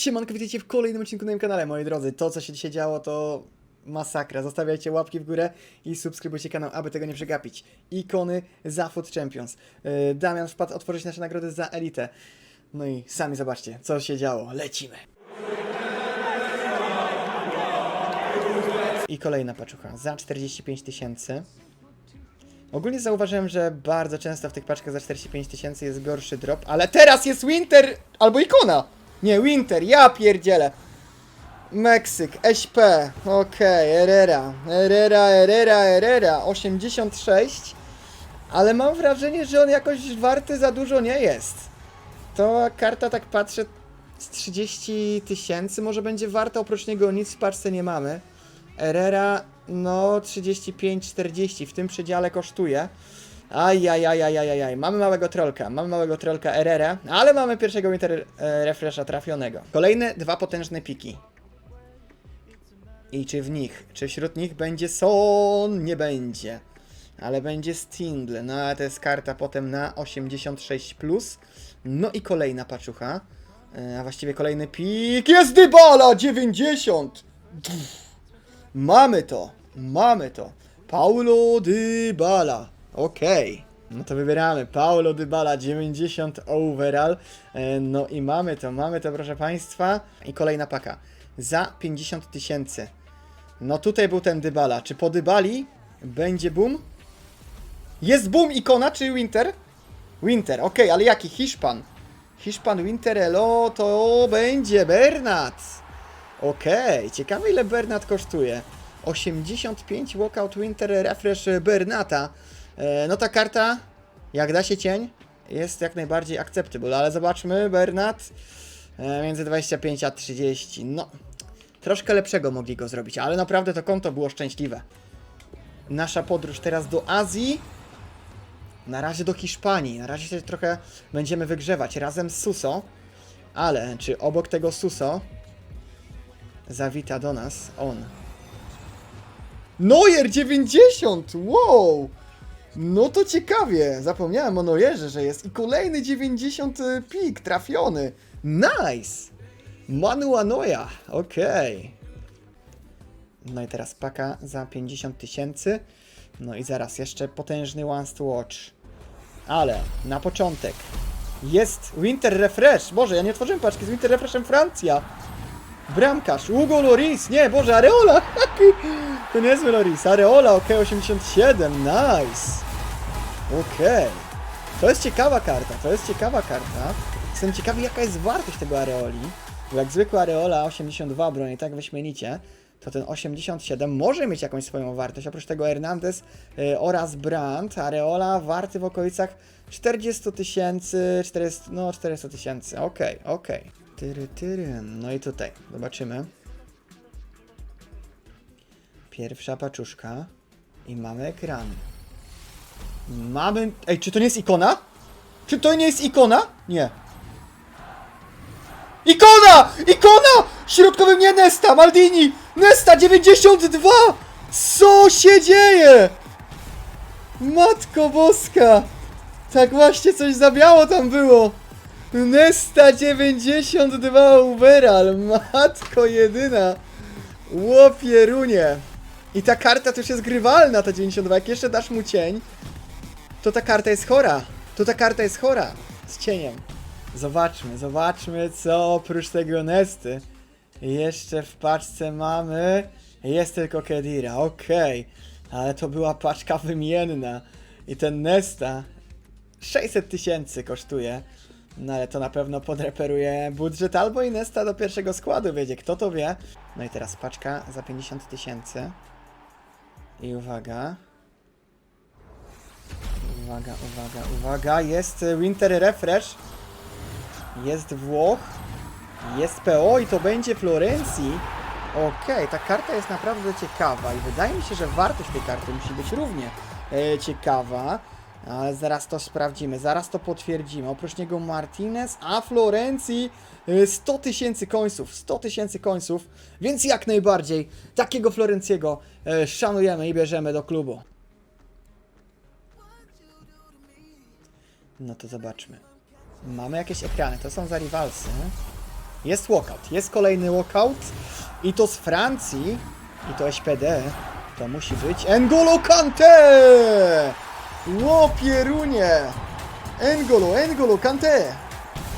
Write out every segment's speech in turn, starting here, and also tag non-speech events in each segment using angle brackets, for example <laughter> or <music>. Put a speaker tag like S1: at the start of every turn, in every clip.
S1: Siemanko, witajcie w kolejnym odcinku na moim kanale, moi drodzy. To, co się dzisiaj działo, to masakra. Zostawiajcie łapki w górę i subskrybujcie kanał, aby tego nie przegapić. Ikony za Food Champions. Yy, Damian wpadł otworzyć nasze nagrody za elitę. No i sami zobaczcie, co się działo. Lecimy. I kolejna paczucha za 45 tysięcy. Ogólnie zauważyłem, że bardzo często w tych paczkach za 45 tysięcy jest gorszy drop, ale teraz jest Winter albo ikona! Nie, Winter, ja pierdzielę! Meksyk, SP, okej, Herrera, Herrera, Herrera, Herrera, 86, ale mam wrażenie, że on jakoś warty za dużo nie jest. To karta, tak patrzę, z 30 tysięcy może będzie warta, oprócz niego nic w paczce nie mamy. Herrera, no 35-40 w tym przedziale kosztuje. Ajajajajajajaj, mamy małego trolka, mamy małego trolka Herrera, ale mamy pierwszego Winter e, Refresha trafionego. Kolejne dwa potężne piki. I czy w nich, czy wśród nich będzie Son? Nie będzie. Ale będzie Stingle, no ale to jest karta potem na 86+. Plus. No i kolejna paczucha. E, A właściwie kolejny pik. Jest Dybala! 90! Mamy to, mamy to. Paulo Dybala. Okej. No to wybieramy. Paulo Dybala 90 overall. E, No i mamy to, mamy to proszę Państwa. I kolejna paka. Za 50 tysięcy. No tutaj był ten Dybala. Czy po Dybali będzie boom? Jest boom ikona czy Winter? Winter, okej, ale jaki? Hiszpan. Hiszpan Winterelo to będzie Bernat. Okej, ciekawe ile Bernat kosztuje. 85 Walkout Winter Refresh Bernata. E, no ta karta, jak da się cień, jest jak najbardziej acceptable, ale zobaczmy, Bernat e, między 25 a 30. No, troszkę lepszego mogli go zrobić, ale naprawdę to konto było szczęśliwe. Nasza podróż teraz do Azji. Na razie do Hiszpanii. Na razie się trochę będziemy wygrzewać razem z Suso. Ale czy obok tego Suso zawita do nas on? Neuer 90! Wow! No to ciekawie. Zapomniałem o Neuerze, że jest. I kolejny 90 pik trafiony. Nice! Manua Noja. Okej. No i teraz paka za 50 tysięcy. No i zaraz jeszcze potężny One to Watch. Ale na początek jest Winter Refresh. Boże, ja nie otworzyłem paczki z Winter Refreshem Francja. Bramkarz, Hugo Loris, nie, Boże, Areola, <laughs> to niezły Loris, Areola, ok, 87, nice, okej, to jest ciekawa karta, to jest ciekawa karta, jestem ciekawy jaka jest wartość tego Areoli, bo jak zwykła Areola 82 broni tak wyśmienicie, to ten 87 może mieć jakąś swoją wartość, oprócz tego Hernandez y, oraz Brandt, Areola warty w okolicach 40 tysięcy, 400, no 400 tysięcy, okej, okej. Tyry, tyry. No i tutaj, zobaczymy. Pierwsza paczuszka i mamy ekran. Mamy... Ej, czy to nie jest ikona? Czy to nie jest ikona? Nie. Ikona! Ikona! Środkowy mnie Nesta, Maldini! Nesta 92! Co się dzieje? Matko boska! Tak właśnie coś za biało tam było! Nesta 92 overall! Matko jedyna! Łopierunie! I ta karta już jest grywalna, ta 92. Jak jeszcze dasz mu cień, to ta karta jest chora. To ta karta jest chora. Z cieniem. Zobaczmy, zobaczmy, co oprócz tego Nesty jeszcze w paczce mamy. Jest tylko Kedira, okej. Ale to była paczka wymienna. I ten Nesta 600 tysięcy kosztuje. No ale to na pewno podreperuje budżet albo Nesta do pierwszego składu wiedzie, kto to wie. No i teraz paczka za 50 tysięcy. I uwaga. Uwaga, uwaga, uwaga. Jest y, Winter Refresh. Jest Włoch. Jest PO i to będzie Florencji. Okej, ta karta jest naprawdę ciekawa i wydaje mi się, że wartość tej karty musi być równie e, ciekawa. Ale zaraz to sprawdzimy, zaraz to potwierdzimy. Oprócz niego Martinez, a Florencji e, 100 tysięcy końców, 100 tysięcy końców, więc jak najbardziej takiego Florencjego e, szanujemy i bierzemy do klubu. No to zobaczmy. Mamy jakieś ekrany, to są za rivalsy. Jest walkout, jest kolejny walkout i to z Francji i to SPD. To musi być N'Golo Kante! Łopierunie! N'Golo, N'Golo Kante!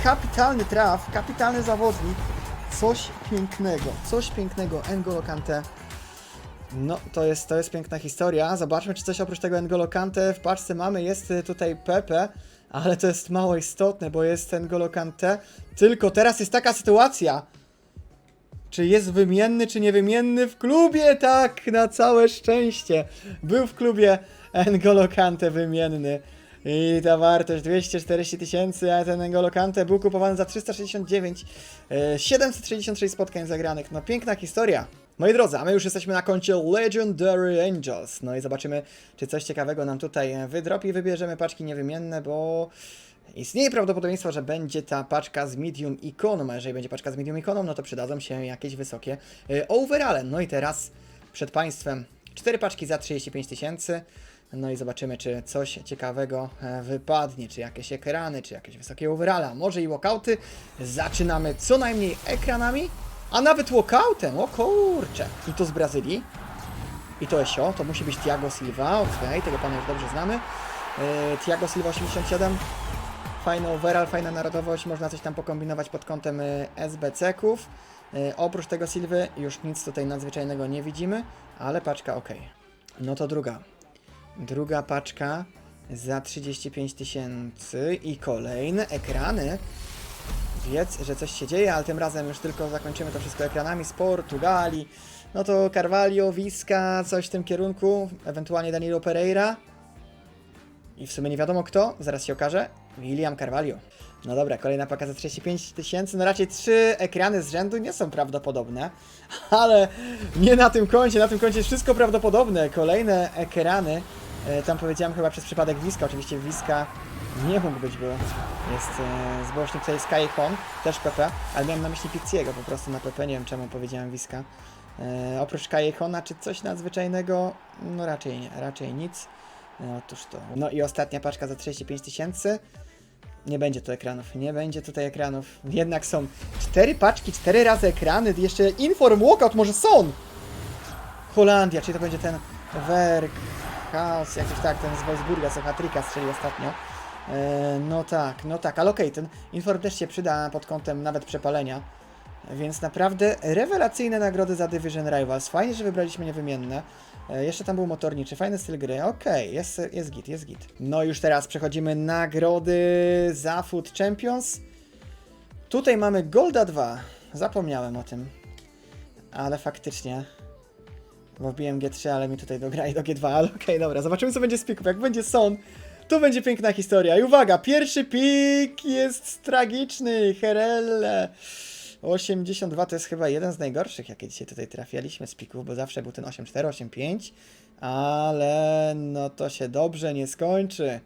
S1: Kapitalny traf, kapitalny zawodnik. Coś pięknego, coś pięknego. N'Golo Kante. No, to jest, to jest piękna historia. Zobaczmy, czy coś oprócz tego N'Golo Kante w paczce mamy. Jest y, tutaj Pepe, ale to jest mało istotne, bo jest N'Golo Kante. Tylko teraz jest taka sytuacja. Czy jest wymienny, czy niewymienny w klubie? Tak, na całe szczęście. Był w klubie N'Golo Kante wymienny. I ta wartość 240 tysięcy, a ten N'Golo Kante był kupowany za 369. e, 766 spotkań zagranych. No piękna historia. Moi drodzy, a my już jesteśmy na koncie Legendary Angels. No i zobaczymy, czy coś ciekawego nam tutaj wydropi. Wybierzemy paczki niewymienne, bo istnieje prawdopodobieństwo, że będzie ta paczka z medium ikoną. A jeżeli będzie paczka z medium ikoną, no to przydadzą się jakieś wysokie y, overale. No i teraz przed Państwem cztery paczki za 35 tysięcy. No i zobaczymy, czy coś ciekawego e, wypadnie, czy jakieś ekrany, czy jakieś wysokie overale, a może i walkouty. Zaczynamy co najmniej ekranami, a nawet walkoutem, o kurcze. I to z Brazylii. I to Esio, to musi być Thiago Silva, okej, tego pana już dobrze znamy. Yy, Thiago Silva 87, fajny overall, fajna narodowość, można coś tam pokombinować pod kątem y, SBC-ków. Y, oprócz tego Silwy już nic tutaj nadzwyczajnego nie widzimy, ale paczka ok. No to druga. Druga paczka za 35 tysięcy i kolejne ekrany. Wiedz, że coś się dzieje, ale tym razem już tylko zakończymy to wszystko ekranami z Portugalii. No to Carvalho, Visca, coś w tym kierunku, ewentualnie Danilo Pereira. I w sumie nie wiadomo kto, zaraz się okaże. William Carvalho. No dobra, kolejna paka za 35 tysięcy. No raczej trzy ekrany z rzędu nie są prawdopodobne, <laughs> ale nie na tym koncie. Na tym koncie jest wszystko prawdopodobne. Kolejne ekrany. E, tam powiedziałem chyba przez przypadek Wiska. Oczywiście Wiska nie mógł być, bo jest e, zgłośnik tutaj Sky Home, też PP, ale miałem na myśli Pizziego po prostu na PP. Nie wiem czemu powiedziałem Wiska. E, oprócz Kajehona, czy coś nadzwyczajnego? No raczej nie, raczej nic. E, otóż to. No i ostatnia paczka za 35 tysięcy. Nie będzie tu ekranów, nie będzie tutaj ekranów. Jednak są cztery paczki, cztery razy ekrany, jeszcze Inform Walkout, może są! Holandia, czyli to będzie ten Werk, House, jakiś tak, ten z Wolfsburga, co Hatrika strzelił ostatnio. E, no tak, no tak, ale okej, ten Inform też się przyda pod kątem nawet przepalenia. Więc naprawdę rewelacyjne nagrody za Division Rivals. Fajnie, że wybraliśmy niewymienne. E, Jeszcze tam był motorniczy, fajny styl gry. Okej, jest, jest git, jest git. No już teraz przechodzimy nagrody za Food Champions. Tutaj mamy Golda 2. Zapomniałem o tym. Ale faktycznie. Wbiłem G3, ale mi tutaj dograli do G2, ale okej, dobra. Zobaczymy co będzie z pików. Jak będzie Son, to będzie piękna historia. I uwaga, pierwszy pik jest tragiczny. Herelle. 82 to jest chyba jeden z najgorszych, jakie dzisiaj tutaj trafialiśmy z pików, bo zawsze był ten 8-4, 8-5, ale no to się dobrze nie skończy.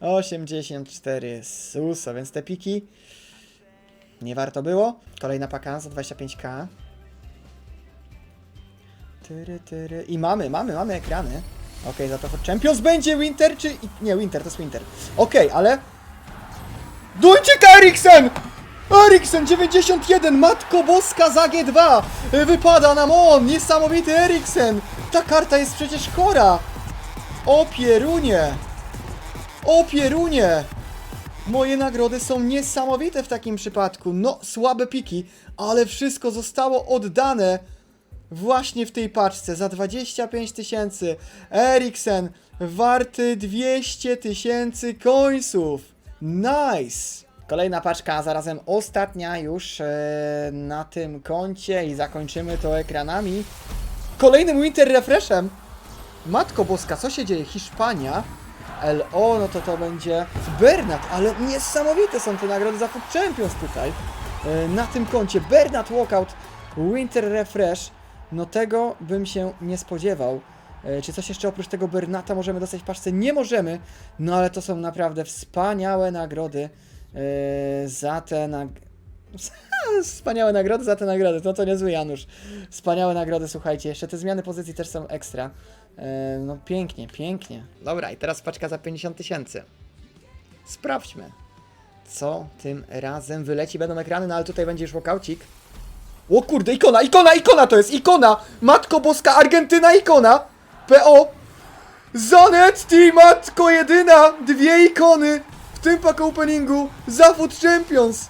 S1: 84 suso, więc te piki nie warto było. Kolejna paka za 25k. Tyry, tyry. I mamy, mamy, mamy ekrany. Okej, za to Champions będzie Winter czy... Nie, Winter, to jest Winter. Okej, ale... Duńczyk Eriksen! Eriksen 91, Matko Boska za G2! Y, Wypada nam on, niesamowity Eriksen! Ta karta jest przecież chora! O pierunie! O pierunie! Moje nagrody są niesamowite w takim przypadku. No, słabe piki, ale wszystko zostało oddane właśnie w tej paczce za 25 tysięcy. Eriksen warty 200 tysięcy końców. Nice! Kolejna paczka, a zarazem ostatnia już e, na tym koncie i zakończymy to ekranami. Kolejnym Winter Refreshem. Matko Boska, co się dzieje? Hiszpania. LO, no to to będzie Bernat, ale niesamowite są te nagrody za Food Champions tutaj. E, Na tym koncie Bernat Walkout, Winter Refresh. No tego bym się nie spodziewał. E, Czy coś jeszcze oprócz tego Bernata możemy dostać w paczce? Nie możemy, no ale to są naprawdę wspaniałe nagrody e, za te nag... <laughs> Wspaniałe nagrody za te nagrody, no to niezły Janusz. Wspaniałe nagrody, słuchajcie, jeszcze te zmiany pozycji też są ekstra. E, No pięknie, pięknie. Dobra, i teraz paczka za 50 tysięcy. Sprawdźmy, co tym razem wyleci. Będą ekrany, no ale tutaj będzie już walkoucik. O kurde, ikona, ikona, ikona to jest, ikona! Matko Boska, Argentyna, ikona! PO! Zanetti, matko jedyna! Dwie ikony w tym pack openingu za Food Champions!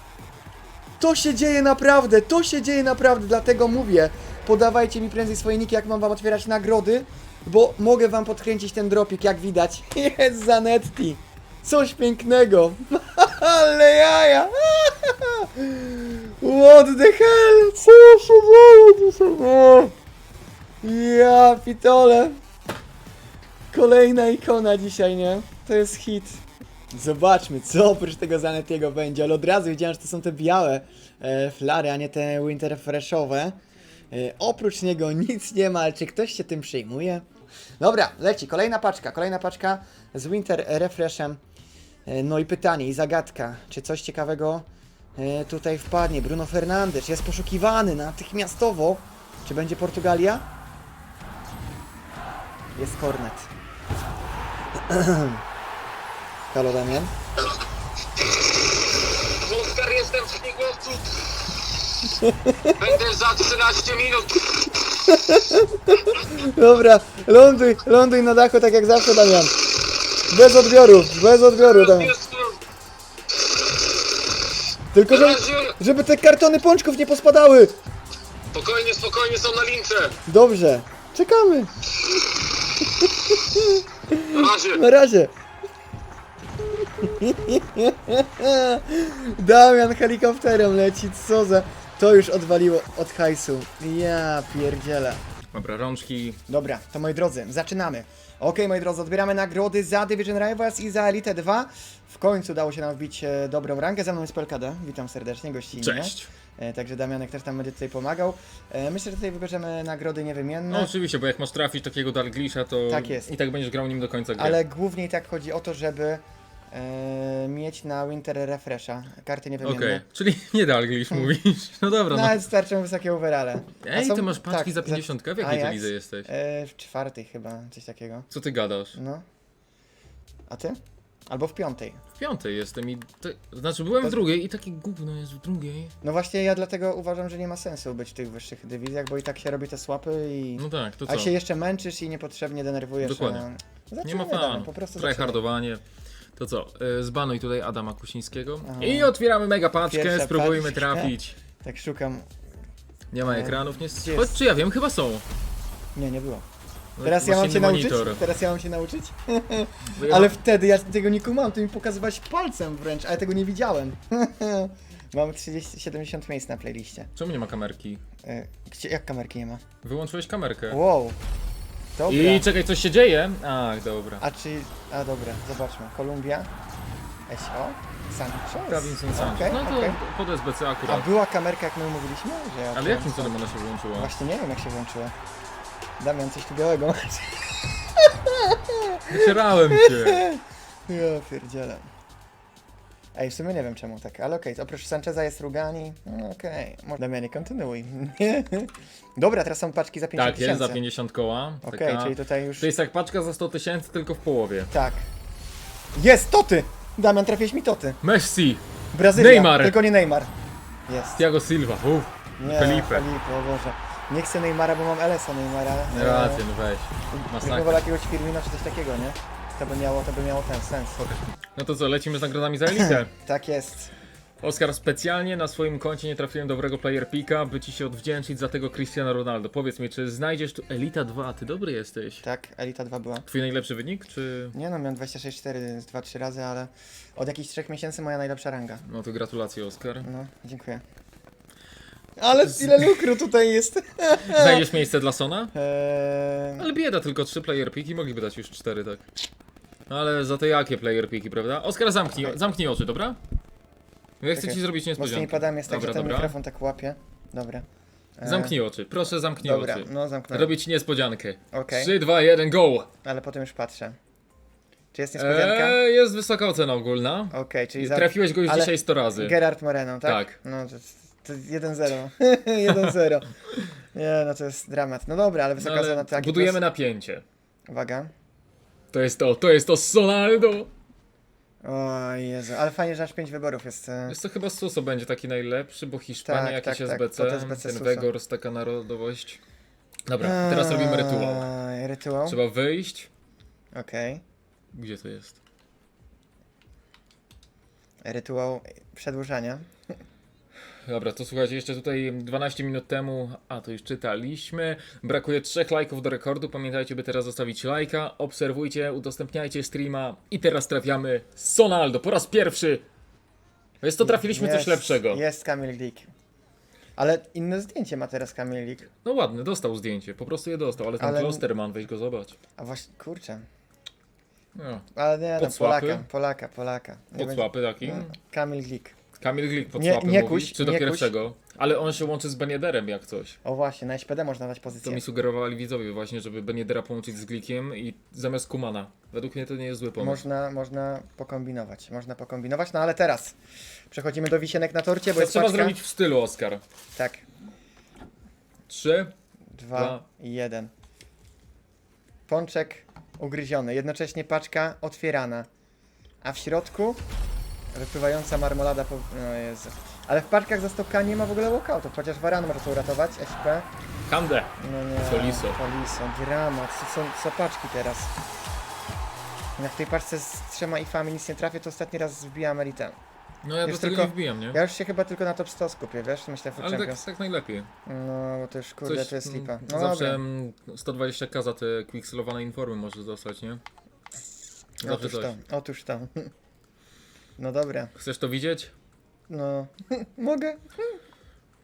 S1: To się dzieje naprawdę, to się dzieje naprawdę, dlatego mówię. Podawajcie mi prędzej swoje niki, jak mam wam otwierać nagrody, bo mogę wam podkręcić ten dropik, jak widać. <laughs> Jest Zanetti! Coś pięknego! <laughs> Ale jaja! What the hell? Co się dzieje dzisiaj? O! Ja pitole! Kolejna ikona dzisiaj, nie? To jest hit. Zobaczmy, co oprócz tego Zanettiego będzie, ale od razu widziałem, że to są te białe e, flary, a nie te Winter Freshowe. E, oprócz niego nic nie ma, ale czy ktoś się tym przejmuje? Dobra, leci, kolejna paczka, kolejna paczka z Winter Refreshem. E, no i pytanie, i zagadka, czy coś ciekawego e, tutaj wpadnie? Bruno Fernandes jest poszukiwany natychmiastowo. Czy będzie Portugalia? Jest Kornet. <clears throat> Halo Damian?
S2: Oskar, jestem w śmigłowcu. Będę za 13 minut. <laughs>
S1: Dobra, ląduj, ląduj na dachu tak jak zawsze Damian. Bez odbioru, bez odbioru Damian.
S2: Jest,
S1: Tylko żeby, żeby te kartony pączków nie pospadały.
S2: Spokojnie, spokojnie, są na lince.
S1: Dobrze, czekamy.
S2: Na razie.
S1: Na razie. Damian helikopterem leci, co za... To już odwaliło od hajsu. Ja pierdzielę.
S3: Dobra, rączki.
S1: Dobra, to moi drodzy, zaczynamy. Okej, moi drodzy, odbieramy nagrody za Division Rivals i za Elite 2. W końcu udało się nam wbić e, dobrą rankę. Ze mną jest PLKD. Witam serdecznie, gościnnie.
S3: Cześć.
S1: E, także Damianek też tam będzie tutaj pomagał. E, myślę, że tutaj wybierzemy nagrody niewymienne.
S3: No oczywiście, bo jak masz trafić takiego Dalglisha, to
S1: Tak jest.
S3: i tak będziesz grał nim do końca gry.
S1: Ale głównie i tak chodzi o to, żeby e, mieć na Winter Refresha karty
S3: Okej,
S1: niewymienne.
S3: czyli <laughs> nie Dalglish mówisz. No dobra,
S1: No
S3: no.
S1: ale starczą wysokie overale. A
S3: Ej,
S1: są-
S3: ty masz paczki
S1: tak,
S3: za 50, w jakiej ty
S1: Ajax?
S3: lidze jesteś?
S1: E, w czwartej chyba, coś takiego.
S3: Co ty gadasz?
S1: No. A ty? Albo w piątej.
S3: W piątej jestem i... To, znaczy byłem
S1: To-
S3: w drugiej i takie gówno jest w drugiej.
S1: No właśnie ja dlatego uważam, że nie ma sensu być w tych wyższych dywizjach, bo i tak się robi te słapy i...
S3: No tak, to
S1: A
S3: co?
S1: się jeszcze męczysz i niepotrzebnie denerwujesz.
S3: Dokładnie.
S1: a-
S3: Nie
S1: Zaczynamy,
S3: ma
S1: Damian,
S3: fanu.
S1: po prostu zaczynamy.
S3: Tryhardowanie. To co? Y, Zbanuj tutaj Adama Kusińskiego. I otwieramy mega paczkę,
S1: Pierwsza
S3: spróbujmy
S1: paczka.
S3: trafić.
S1: Tak szukam.
S3: Nie ma ekranów, nie...
S1: gdzie
S3: Choć
S1: jest?
S3: czy ja wiem, chyba są.
S1: Nie, nie było. Teraz ja
S3: Masz
S1: mam
S3: inny
S1: nauczyć?
S3: monitor.
S1: Teraz ja mam się nauczyć?
S3: Bo ja-
S1: Ale wtedy ja tego nie kumam, ty mi pokazywałeś palcem wręcz, ale tego nie widziałem. <laughs> mam 30, 70 miejsc na playliście.
S3: Czemu nie ma kamerki?
S1: E, Gdzie, jak kamerki nie ma?
S3: Wyłączyłeś kamerkę.
S1: Wow. Dobra.
S3: I czekaj, coś się dzieje? Ach, dobra.
S1: A czy... A dobra, zobaczmy. Kolumbia. SO. Sanchez.
S3: Robinson Sanchez.
S1: Okej,
S3: no to
S1: okej.
S3: pod SBC
S1: A
S3: akurat.
S1: była kamerka jak my mówiliśmy? Że ja
S3: Ale jakim cudem ona się włączyła?
S1: Właśnie nie wiem jak się włączyła. Damian, coś tu białego masz.
S3: Wycierałem cię. <laughs>
S1: Ja pierdzielę. Ej, w sumie nie wiem czemu tak, ale okej, oprócz Sancheza jest Rugani. No okej, okay. Damianie, kontynuuj. Dobra, teraz są paczki za 50
S3: Tak, jest za
S1: tysięcy.
S3: 50 koła.
S1: Okej,
S3: Taka-
S1: czyli tutaj już...
S3: To jest jak paczka za 100 tysięcy, tylko w połowie.
S1: Tak. Jest, Toty! Damian, trafiłeś mi Toty.
S3: Messi,
S1: Brazylia,
S3: Neymar.
S1: tylko nie Neymar. Jest.
S3: Thiago Silva, uff,
S1: Nie,
S3: Felipe.
S1: Felipe, o Boże. Nie chcę Neymara, bo mam LS-a Neymara.
S3: Nie rację, no weź. Masakra.
S1: wolał jakiegoś Firmino czy coś takiego, nie? To by miało, to by miało ten sens.
S3: No to co, lecimy z nagrodami za elitę. <laughs>
S1: Tak jest.
S3: Oskar, specjalnie na swoim koncie nie trafiłem dobrego player picka, by ci się odwdzięczyć za tego Cristiano Ronaldo. Powiedz mi, czy znajdziesz tu Elita 2? Ty dobry jesteś.
S1: Tak, Elita 2 była.
S3: Twój najlepszy wynik, czy...
S1: Nie no, miałem 26-4 z 2-3 razy, ale od jakichś 3 miesięcy moja najlepsza ranga.
S3: No to gratulacje, Oskar.
S1: No, dziękuję. Ale ile lukru tutaj jest. <laughs>
S3: Znajdziesz miejsce dla Sona?
S1: Eee,
S3: Ale bieda, tylko trzy player piki, mogliby dać już cztery, tak. No ale za to jakie player piki, prawda? Oskar, zamknij,
S1: Okej.
S3: zamknij oczy, dobra? Ja chcę
S1: Czekaj.
S3: ci zrobić
S1: Mocniej
S3: niespodziankę.
S1: padam jest tak,
S3: Dobra,
S1: że ten
S3: dobra.
S1: mikrofon tak łapie. Dobra. Eee,
S3: Zamknij oczy, proszę zamknij
S1: Dobra,
S3: oczy.
S1: no zamknąłem.
S3: Robię ci niespodziankę.
S1: Okej,
S3: 3, 2, 1, go!
S1: ale potem już patrzę. Czy jest niespodzianka?
S3: Eee, jest wysoka ocena ogólna.
S1: Okej, czyli za...
S3: Trafiłeś go już
S1: ale-
S3: dzisiaj 100 razy.
S1: Gerard Moreno, tak?
S3: Tak.
S1: No to, to 1-0. 1-0. <laughs> <laughs> Nie, no to jest dramat. No dobra, ale
S3: No,
S1: wysoka
S3: ale
S1: cena tak.
S3: budujemy napięcie.
S1: Uwaga.
S3: To jest to, to jest to Sonaldo!
S1: O Jezu, ale fajnie, że aż 5 wyborów jest. e,
S3: Jest to chyba Suso będzie taki najlepszy, bo Hiszpania
S1: Tak,
S3: jakiś
S1: tak, tak,
S3: SBC,
S1: to SBC
S3: ten
S1: Suso.
S3: Wegors, taka narodowość. Dobra, teraz robimy rytuał.
S1: Eee, Rytuał?
S3: Trzeba wyjść.
S1: Okej.
S3: Gdzie to jest?
S1: Rytuał przedłużania.
S3: Dobra, to słuchajcie, jeszcze tutaj 12 minut temu, a to już czytaliśmy, brakuje trzech lajków do rekordu, pamiętajcie, by teraz zostawić lajka, obserwujcie, udostępniajcie streama i teraz trafiamy Sonaldo po raz pierwszy. Więc to trafiliśmy coś
S1: Jest-
S3: lepszego.
S1: Jest Kamil Glik. Ale inne zdjęcie ma teraz Kamil Glik.
S3: No ładny, dostał zdjęcie, po prostu je dostał, ale ten
S1: Ale-
S3: Klosterman, weź go zobacz.
S1: A właśnie, kurczę.
S3: No,
S1: Ale nie, no? Polaka, Polaka, Polaka.
S3: Podsłapy taki.
S1: będzie- Kamil Glik.
S3: Kamil Glik pod
S1: Nie- nie
S3: mówisz,
S1: kuś,
S3: czy do
S1: nie kuś.
S3: pierwszego. Ale on się łączy z Beniederem jak coś.
S1: O właśnie, na SPD można dać
S3: To
S1: pozycję.
S3: mi sugerowali widzowie właśnie, żeby Beniedera połączyć z Glikiem i zamiast Kumana. Według mnie to nie jest zły pomysł.
S1: Można, można pokombinować, można pokombinować, no ale teraz przechodzimy do wisienek na torcie, bo
S3: To
S1: jest
S3: trzeba
S1: paczka.
S3: zrobić w stylu, Oskar.
S1: Tak,
S3: Trzy.
S1: dwa
S3: Dwa.
S1: i jeden. Pączek ugryziony, jednocześnie paczka otwierana, a w środku wypływająca marmolada po... No Jezu. Ale w paczkach za stopka nie ma w ogóle walkoutów, chociaż Varan może to uratować, SP.
S3: Hande.
S1: No nie.
S3: Soliso.
S1: Soliso, dramat, co, co, co paczki teraz. Jak w tej paczce z trzema ifami nic nie trafię, to ostatni raz wbijam elitę.
S3: No ja
S1: Już
S3: do tego
S1: tylko-
S3: nie wbijam, nie?
S1: Ja już się chyba tylko na top 100 skupię, wiesz, myślę w
S3: Ale tak, tak najlepiej.
S1: No, bo to już kurde, to jest lipa. No
S3: zawsze
S1: dobra.
S3: mm, 120k za te quickselowane informy możesz dostać, nie? Zawsze
S1: Otóż
S3: coś.
S1: to, otóż to. <laughs> No dobra,
S3: Chcesz to widzieć?
S1: no. <laughs> Mogę?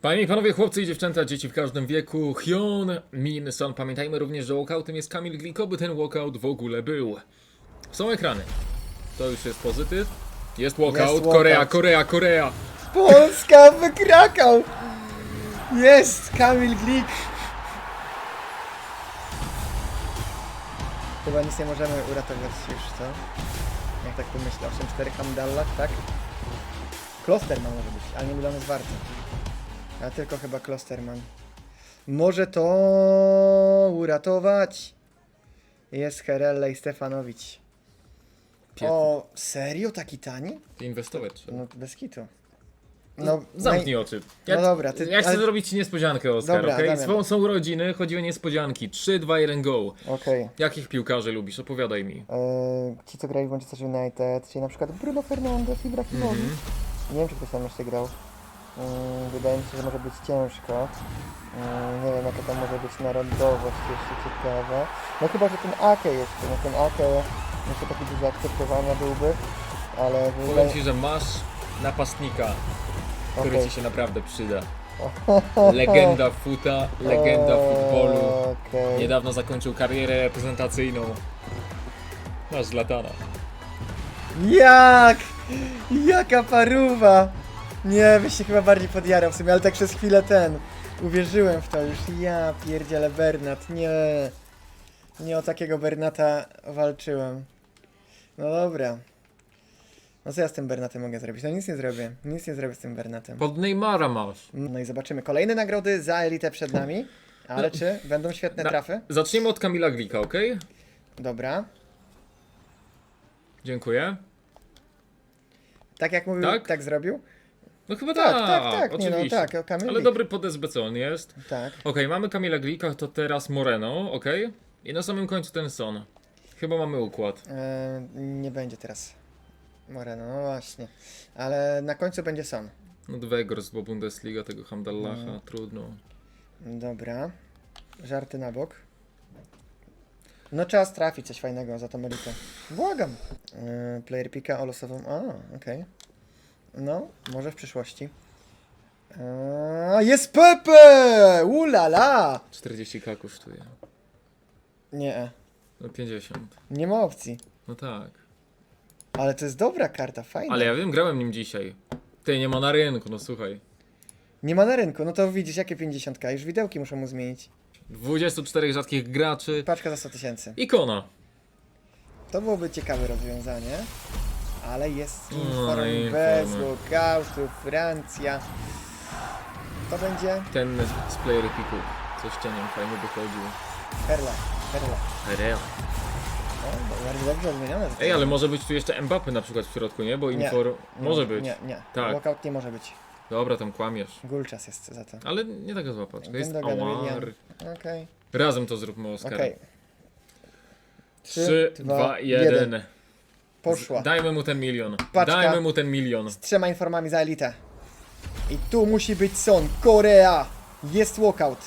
S3: Panie i panowie, chłopcy i dziewczęta, dzieci w każdym wieku, Hyun, Min, Son. Pamiętajmy również, że walkoutem jest Kamil Glikoby, ten walkout w ogóle był. Są ekrany. To już jest pozytyw. Jest walkout,
S1: Jest walkout.
S3: Korea, Korea, Korea.
S1: Polska <laughs> wykrakał! Jest! Kamil Glik! Chyba nic nie możemy uratować już, co? Jak tak pomyślę, 8-4 Hamdallah, tak? Klosterman może być, ale nie milony z warty. A tylko chyba Klosterman. Może to uratować? Jest Herella i Stefanowicz.
S3: Pięknie.
S1: O, serio? Taki tani?
S3: Inwestować trzeba.
S1: No bez kitu. No,
S3: Zamknij oczy. Ja,
S1: No dobra, ty-
S3: ja chcę
S1: ale-
S3: zrobić ci niespodziankę, Oskar,
S1: Dobra,
S3: okej?
S1: Damian.
S3: Są, są urodziny, chodzi o niespodzianki. 3, 2, 1, go.
S1: Okej.
S3: Jakich piłkarzy lubisz? Opowiadaj mi.
S1: Eee, ci, co grali w Manchester United, czyli na przykład Bruno Fernandes i Ibrahimowicz.
S3: Mhm.
S1: Nie wiem, czy ktoś tam jeszcze grał. Eee, wydaje mi się, że może być ciężko. Eee, nie wiem, jaka tam może być narodowość jeszcze ciekawa. No chyba, że ten Ake jeszcze, no ten Ake jeszcze taki do zaakceptowania byłby, ale
S3: Powiem
S1: wydaje
S3: ci, że masz napastnika, który
S1: Okej.
S3: ci się naprawdę przyda. <laughs> Legenda futa, legenda futbolu.
S1: Okej.
S3: Niedawno zakończył karierę reprezentacyjną. Masz Zlatana.
S1: Jak? Jaka paruwa! Nie, byś się chyba bardziej podjarał w sumie, ale tak przez chwilę ten. Uwierzyłem w to już. Ja pierdzielę Bernat, nie. Nie o takiego Bernata walczyłem. No dobra. No co ja z tym Bernatem mogę zrobić? No nic nie zrobię. Nic nie zrobię z tym Bernatem.
S3: Pod Neymara masz.
S1: No i zobaczymy. Kolejne nagrody za elitę przed nami. Ale
S3: No.
S1: czy będą świetne
S3: Na-
S1: trafy?
S3: Zacznijmy od Kamila Glika, ok?
S1: Dobra.
S3: Dziękuję.
S1: Tak jak mówił,
S3: Tak?
S1: tak, zrobił?
S3: No chyba
S1: Tak,
S3: tak,
S1: tak, tak. Nie no,
S3: oczywiście.
S1: tak, Kamil
S3: Ale
S1: Glik.
S3: dobry pod SBC on jest.
S1: Tak.
S3: Okej, mamy Kamila Glika, to teraz Moreno, ok? I na samym końcu ten Son. Chyba mamy układ.
S1: E, nie będzie teraz Moreno, no właśnie. Ale na końcu będzie Son.
S3: No Wegors, bo Bundesliga tego Hamdallaha,
S1: Mm.
S3: trudno.
S1: Dobra. Żarty na bok. No czas trafić coś fajnego za tą elitę. Błagam. E, player pika o losową. A, okej. No, może w przyszłości. E, jest Pepe! Ulala!
S3: 40k kosztuje.
S1: Nie,
S3: No 50.
S1: nie ma opcji.
S3: No tak.
S1: Ale to jest dobra karta, fajna.
S3: Ale ja wiem, grałem nim dzisiaj. Ty, nie ma na rynku, no słuchaj.
S1: Nie ma na rynku, no to widzisz, jakie 50k? Już widełki muszą mu zmienić.
S3: 24 rzadkich graczy.
S1: Paczka za 100 tysięcy.
S3: Ikona.
S1: To byłoby ciekawe rozwiązanie, ale jest
S3: No,
S1: inform
S3: inform.
S1: bez Francja. To będzie
S3: Ten z player piku. Coś cieniem fajnie wychodził.
S1: Perla, Perla.
S3: Real.
S1: O, bardzo dobrze odmienione.
S3: Ej, ale może być tu jeszcze Mbappy na przykład w środku, nie? Bo
S1: Nie.
S3: Infor...
S1: Nie,
S3: Może być.
S1: Nie, nie.
S3: Tak.
S1: Walkout nie może być.
S3: Dobra, tam kłamiesz.
S1: Gulczas jest za to.
S3: Ale nie tak go złapać. To jest
S1: Gundogan,
S3: Awar.
S1: William. Okej.
S3: Razem to zróbmy, Oskar.
S1: Okej.
S3: 3, 2, 1.
S1: Poszła.
S3: Dajmy mu ten milion.
S1: Paczka.
S3: Dajmy mu ten milion.
S1: Z trzema informami za elitę. I tu musi być Son. Korea. Jest walkout.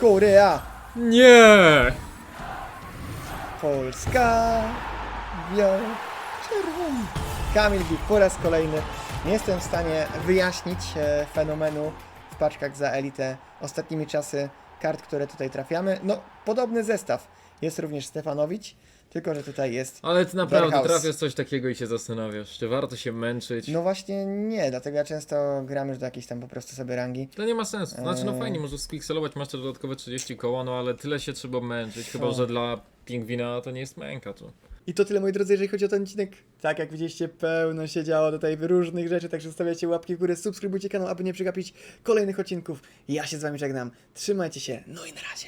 S1: Korea.
S3: Nie!
S1: Polska. Biał. Czerwony. Kamil Bik po raz kolejny. Nie jestem w stanie wyjaśnić e, fenomenu w paczkach za elitę ostatnimi czasy kart, które tutaj trafiamy. No, podobny zestaw. Jest również Stefanowicz, tylko że tutaj jest
S3: Ale ty naprawdę
S1: Warehouse.
S3: trafiasz coś takiego i się zastanawiasz, czy warto się męczyć.
S1: No właśnie nie, dlatego ja często gram już do jakiejś tam po prostu sobie rangi.
S3: To nie ma sensu. Znaczy, no
S1: Eee.
S3: fajnie, możesz spikselować, masz te dodatkowe 30 koła, no ale tyle się trzeba męczyć. Chyba,
S1: O.
S3: że dla pingwina to nie jest męka, to.
S1: I to tyle moi drodzy, jeżeli chodzi o ten odcinek. Tak jak widzieliście, pełno się działo tutaj różnych rzeczy, także zostawiajcie łapki w górę, subskrybujcie kanał, aby nie przegapić kolejnych odcinków. Ja się z wami żegnam, trzymajcie się, no i na razie.